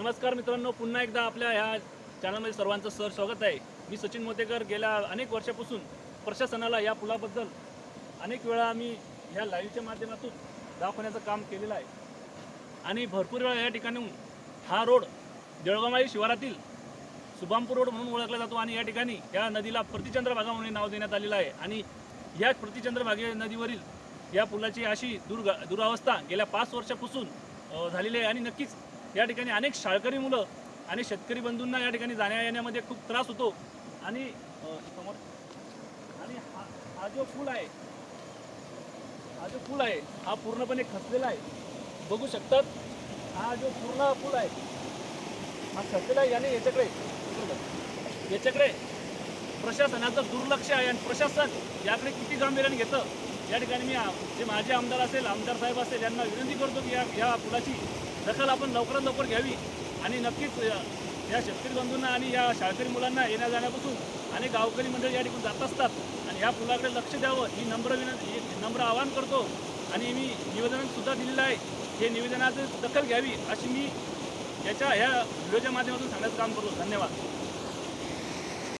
नमस्कार मित्रांनो पुन्हा एकदा आपल्या ह्या चॅनलमध्ये सर्वांचं सर स्वागत आहे. मी सचिन मोतेकर. गेल्या अनेक वर्षापासून प्रशासनाला या पुलाबद्दल अनेक वेळा मी ह्या लाईव्हच्या माध्यमातून दाखवण्याचं काम केलेलं आहे. आणि भरपूर वेळा या ठिकाणी हा रोड जळगावमाळी शिवारातील सुभामपूर रोड म्हणून ओळखला जातो आणि या ठिकाणी या नदीला प्रतिचंद्रभागा म्हणून नाव देण्यात आलेलं आहे. आणि या प्रतिचंद्रभागे नदीवरील या पुलाची अशी दुर्ग दुरावस्था गेल्या पाच वर्षापासून झालेली आहे. आणि नक्कीच या ठिकाणी अनेक शाळकरी मुलं आणि शेतकरी बंधूंना या ठिकाणी जाण्या येण्यामध्ये खूप त्रास होतो. आणि समोर आणि हा हा जो पूल आहे हा जो पूल आहे हा पूर्णपणे खचलेला आहे. बघू शकतात हा जो पूर्ण पूल आहे हा खचलेला आहे याने याच्याकडे याच्याकडे प्रशासनाचं दुर्लक्ष आहे आणि प्रशासन याकडे किती गांभीर्याने घेतं? या ठिकाणी मी जे माझे आमदार असेल आमदार साहेब असेल यांना विनंती करतो की या या पुलाची दखल आपण लवकरात लवकर घ्यावी. आणि नक्कीच या शेतकरी बंधूंना आणि या शाळकरी मुलांना येण्या जाण्यापासून आणि गावकरी मंडळी या ठिकाणी जात असतात. आणि या पुलाकडे लक्ष द्यावं ही नम्र विनंती नम्र आवाहन करतो. आणि मी निवेदनसुद्धा दिलेलं आहे हे निवेदनाची दखल घ्यावी अशी मी याच्या ह्या व्हिडिओच्या माध्यमातून सांगण्याचं काम करतो. धन्यवाद.